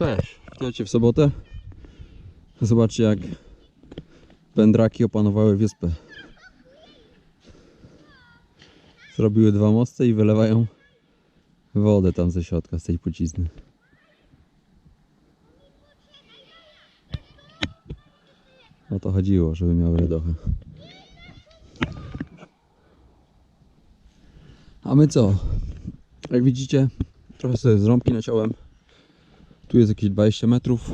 Cześć. W sobotę. Zobaczcie jak wędraki opanowały wyspę. Zrobiły dwa mosty i wylewają wodę tam ze środka, z tej płcizny. O to chodziło, żeby miały radochę. A my co? Jak widzicie, trochę sobie z rąbki naciąłem. Tu jest jakieś 20 metrów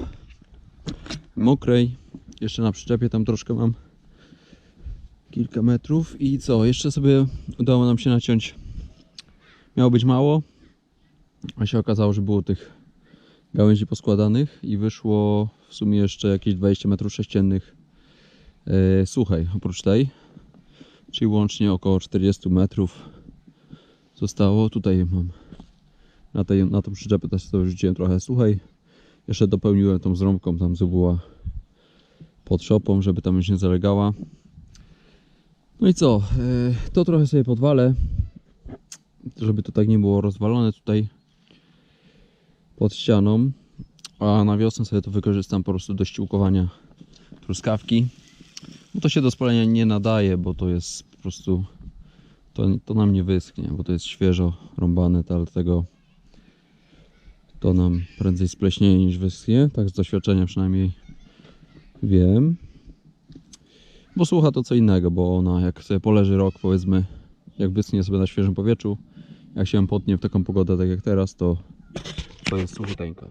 mokrej. Jeszcze na przyczepie tam troszkę mam kilka metrów. I co? Jeszcze sobie udało nam się naciąć. Miało być mało, a się okazało, że było tych gałęzi poskładanych i wyszło w sumie jeszcze jakieś 20 metrów sześciennych e, suchej oprócz tej. Czyli łącznie około 40 metrów zostało. Tutaj mam na, tej, na tą przyczepę też sobie rzuciłem trochę suchej. Jeszcze dopełniłem tą zrąbką tam co była pod szopą, żeby tam już nie zalegała. No i co? e, To trochę sobie podwalę, żeby to tak nie było rozwalone tutaj pod ścianą. A na wiosnę sobie to wykorzystam po prostu do ściółkowania truskawki. Bo to się do spalenia nie nadaje, bo to jest po prostu to, to nam nie wyschnie, bo to jest świeżo rąbane, dlatego to nam prędzej spleśnieje niż wyschnie, tak z doświadczenia przynajmniej wiem. Bo słucha to co innego, bo ona jak sobie poleży rok powiedzmy, jak wyschnie sobie na świeżym powietrzu, jak się potnie w taką pogodę tak jak teraz, to, to jest suchuteńka.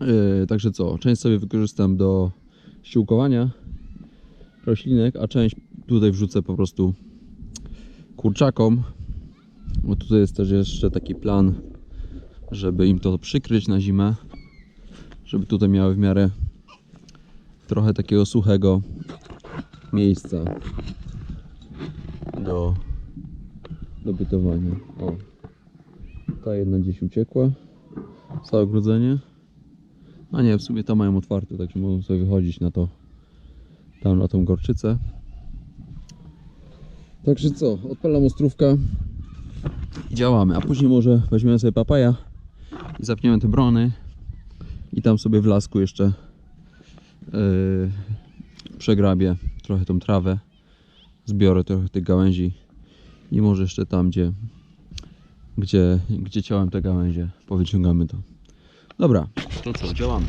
Yy, także co, część sobie wykorzystam do ściółkowania roślinek, a część tutaj wrzucę po prostu kurczakom. Bo tutaj jest też jeszcze taki plan, żeby im to przykryć na zimę, żeby tutaj miały w miarę trochę takiego suchego miejsca do, do bytowania. O, ta jedna gdzieś uciekła, całe ogrodzenie. A nie, w sumie tam mają otwarte, także mogą sobie wychodzić na to, tam na tą gorczycę. Także co, odpalam ostrówkę i działamy, a później może weźmiemy sobie papaja i zapniemy te brony i tam sobie w lasku jeszcze yy, przegrabię trochę tą trawę, zbiorę trochę tych gałęzi i może jeszcze tam, gdzie, gdzie, gdzie ciąłem te gałęzie, powyciągamy to. Dobra, to co, działamy.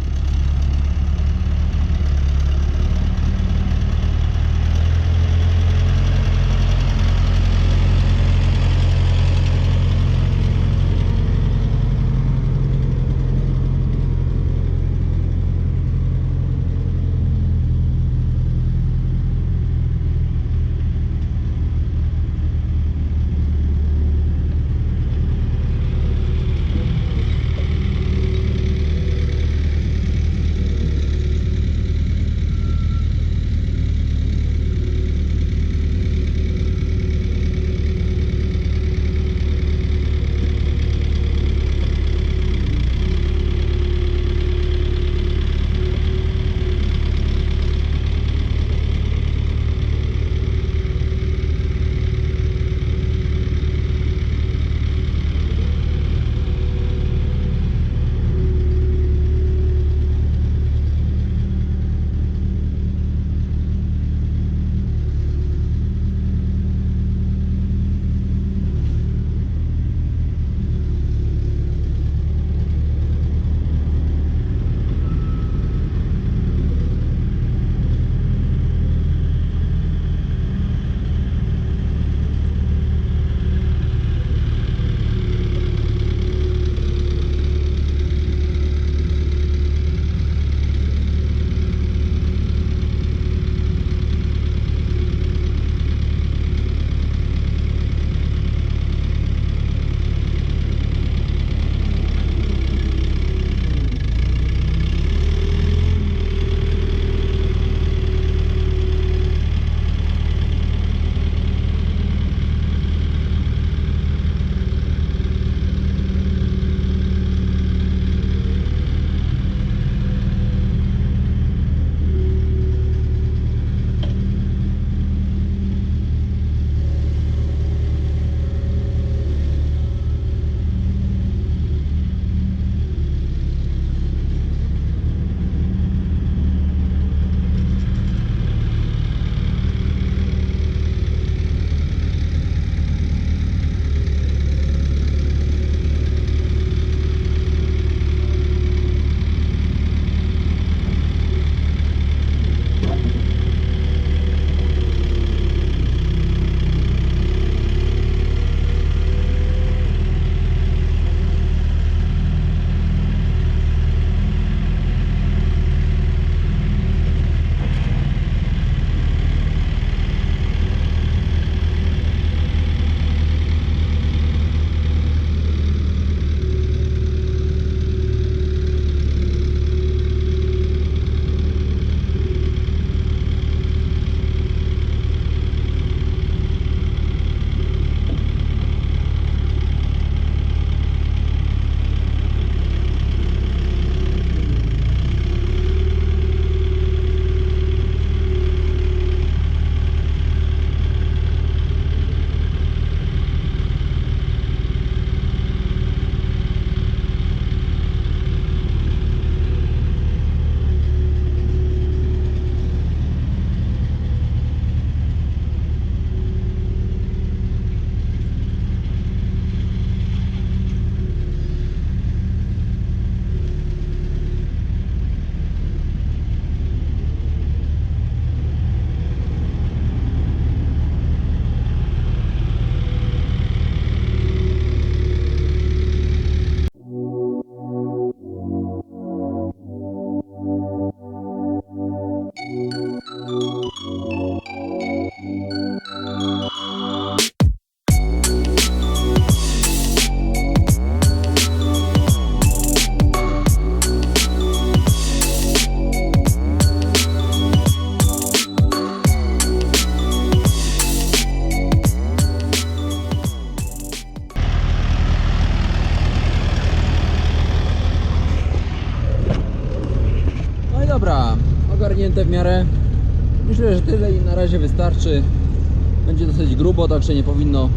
będzie dosyć grubo, także nie powinno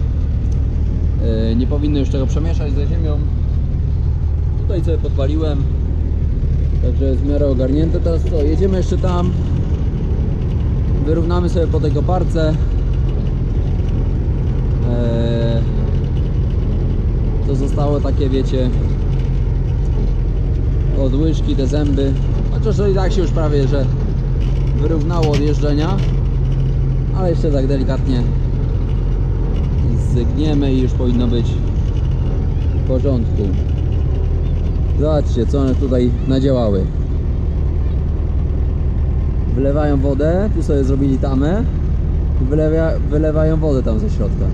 e, nie powinno już tego przemieszać ze ziemią. Tutaj sobie podpaliłem także jest w miarę ogarnięte teraz co, jedziemy jeszcze tam. Wyrównamy sobie po tej koparce. E, to zostało takie wiecie od łyżki, te zęby. Chociaż i tak się już prawie, że wyrównało od jeżdżenia ale jeszcze tak delikatnie zgniemy i już powinno być w porządku. Zobaczcie, co one tutaj nadziałały. Wlewają wodę, tu sobie zrobili tamę i wylewia, wylewają wodę tam ze środka.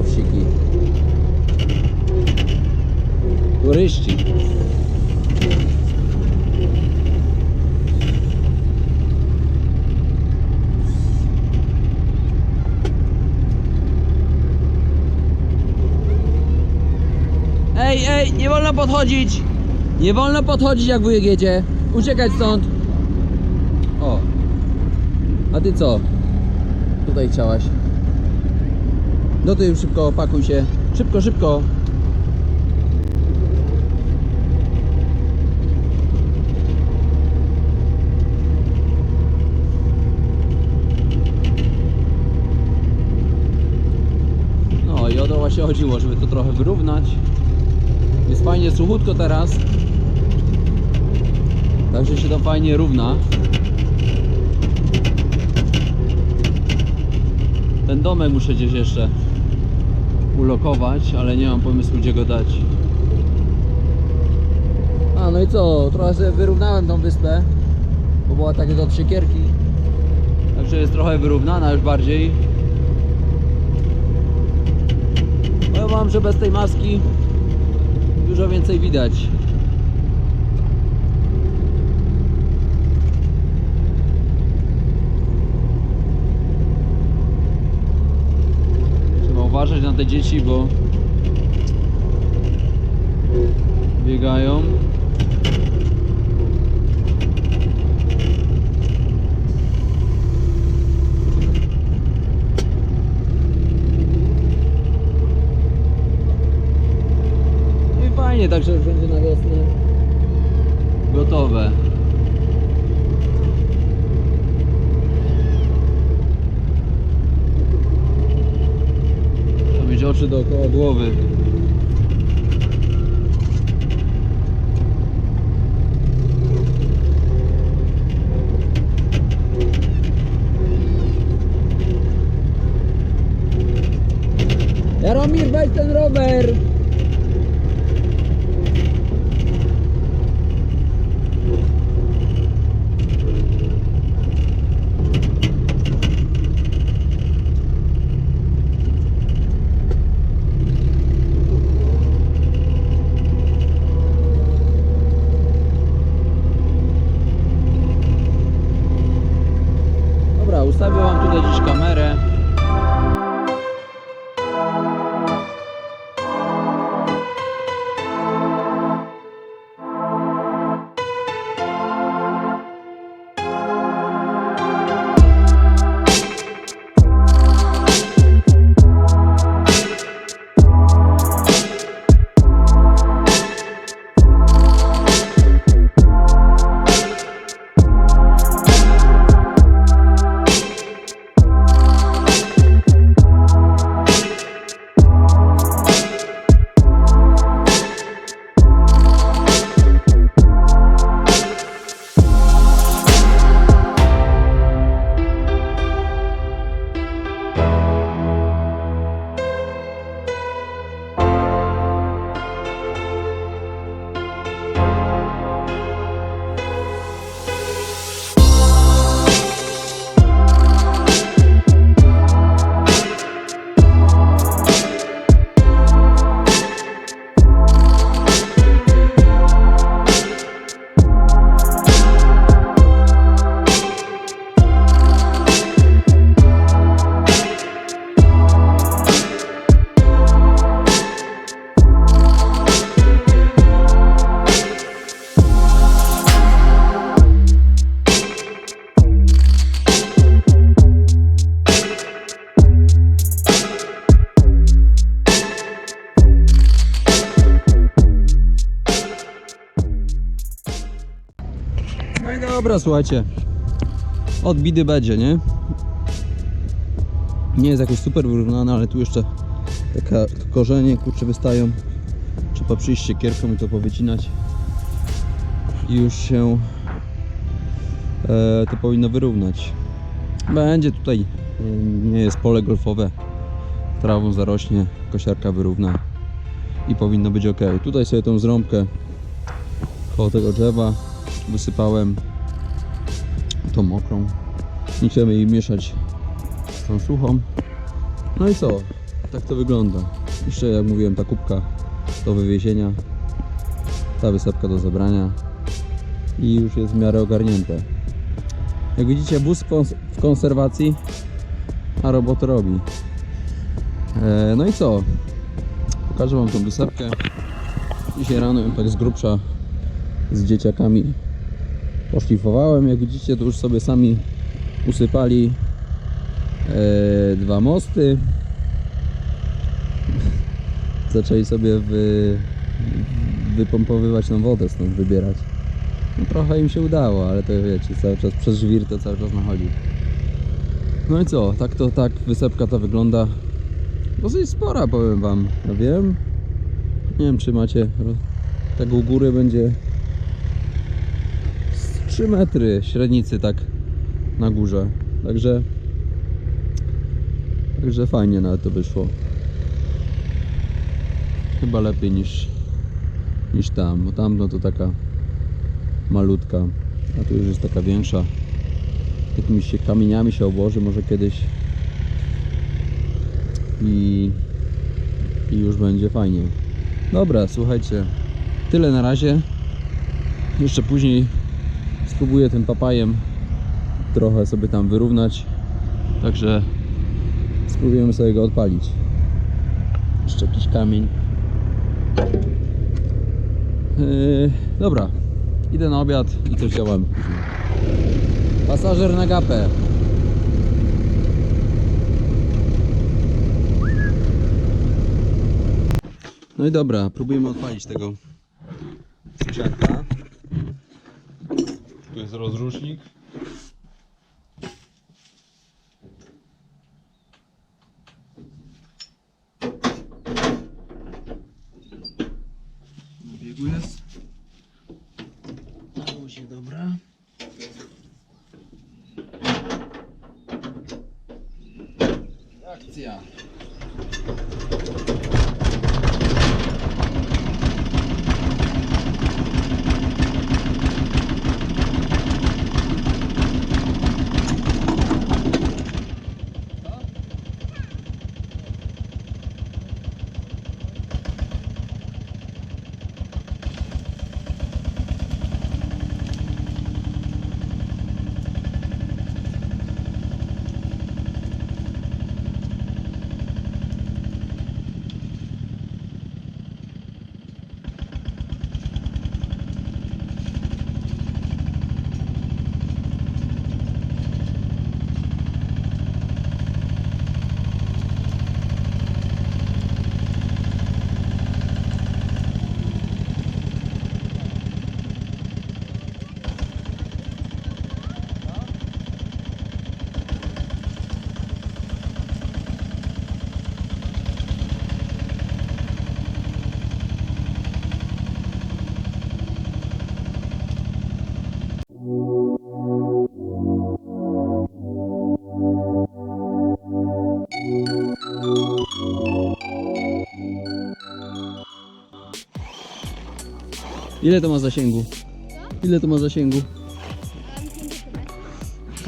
Owsiki. Turyści. Ej, ej, nie wolno podchodzić! Nie wolno podchodzić jak wujek jedzie. Uciekać stąd. O. A ty co? Tutaj chciałaś. No ty szybko, pakuj się. Szybko, szybko. No i o to właśnie chodziło, żeby to trochę wyrównać. Jest fajnie suchutko teraz. Także się to fajnie równa. Ten domek muszę gdzieś jeszcze ulokować, ale nie mam pomysłu gdzie go dać. A no i co? Trochę sobie wyrównałem tą wyspę, bo była takiego od siekierki. Także jest trochę wyrównana już bardziej. Powiem wam, że bez tej maski dużo więcej widać. Trzeba uważać na te dzieci, bo biegają. Fajnie, także już będzie na wiosnę gotowe. Trzeba mieć oczy dookoła głowy. Dobra, słuchajcie. Od bidy będzie, nie? Nie jest jakoś super wyrównane, ale tu jeszcze taka korzenie kurcze wystają. Trzeba przyjść siekierką i to powycinać. I już się e, to powinno wyrównać. Będzie tutaj, e, nie jest pole golfowe. Trawą zarośnie, kosiarka wyrówna i powinno być ok. Tutaj sobie tą zrąbkę koło tego drzewa wysypałem tą mokrą. Nie chcemy jej mieszać z tą suchą. No i co? Tak to wygląda. Jeszcze jak mówiłem, ta kubka do wywiezienia, ta wysepka do zabrania i już jest w miarę ogarnięte. Jak widzicie, bus w kons- w konserwacji, a robotę robi. E, no i co? Pokażę Wam tą wysepkę. Dzisiaj rano ją tak z grubsza z dzieciakami poszlifowałem. Jak widzicie, to już sobie sami usypali e, dwa mosty. Zaczęli sobie wy, wypompowywać tą wodę stąd, wybierać. No, trochę im się udało, ale to wiecie, cały czas przez żwir to cały czas nachodzi. No i co, tak to tak wysepka ta wygląda. Dosyć spora powiem wam, ja wiem. Nie wiem czy macie, tak u góry będzie 3 metry średnicy tak na górze. Także Także fajnie nawet to wyszło. Chyba lepiej niż niż tam, bo tam no to taka malutka, a tu już jest taka większa. Jakimiś się kamieniami się obłoży może kiedyś i, i już będzie fajnie. Dobra, słuchajcie, tyle na razie. Jeszcze później spróbuję tym papajem trochę sobie tam wyrównać. Także spróbujemy sobie go odpalić. Jeszcze jakiś kamień. Yy, dobra, idę na obiad i coś działamy. Pasażer na gapę. No i dobra, próbujemy odpalić tego sprzęta. Rozrusznik. Ile to ma zasięgu? Ile to ma zasięgu?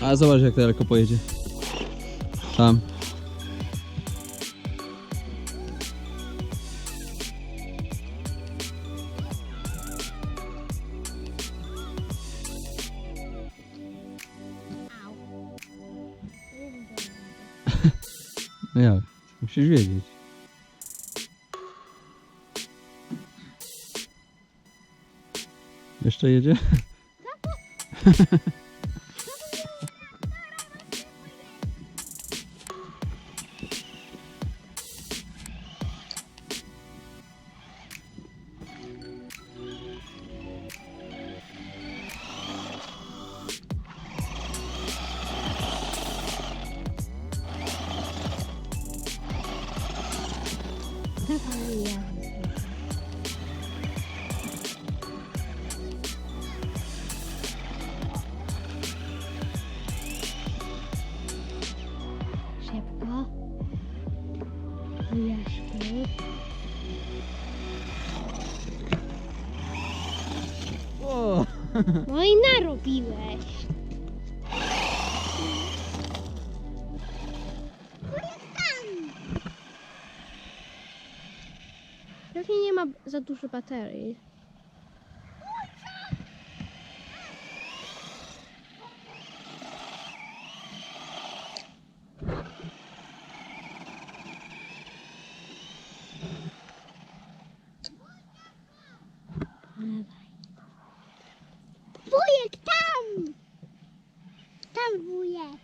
A zobacz jak daleko pojedzie. Tam. No jak? Musisz wiedzieć. что jedzie? No i narobiłeś. Pewnie nie ma za dużo baterii. Wujek tam! Tam wujek.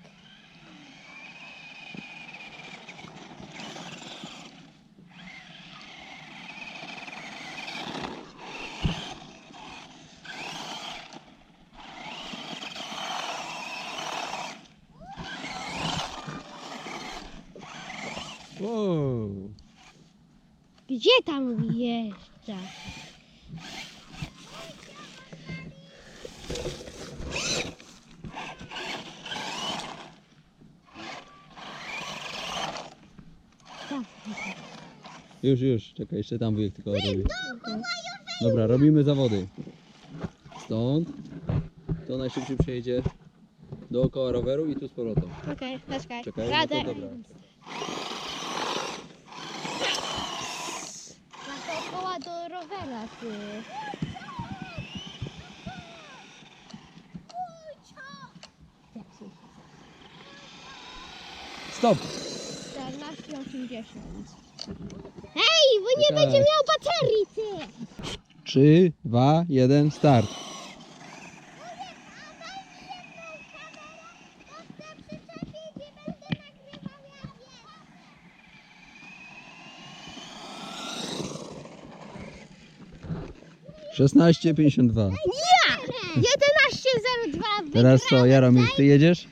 Wow. Gdzie tam wjeżdża? Już, już, czekaj, jeszcze tam wujek tylko robi. Dobra, robimy zawody. Stąd. To najszybciej przejedzie dookoła roweru i tu z powrotem. Okej, czekaj. Czekaj, no to dobra. Na dookoła do rowera, ty. Stop! 14,80. Hej, bo nie będzie miał baterii, ty! 3, 2, 1, start. Szesnaście pięćdziesiąt dwa. Ja! 11,02. Teraz co, Jaromir, ty jedziesz?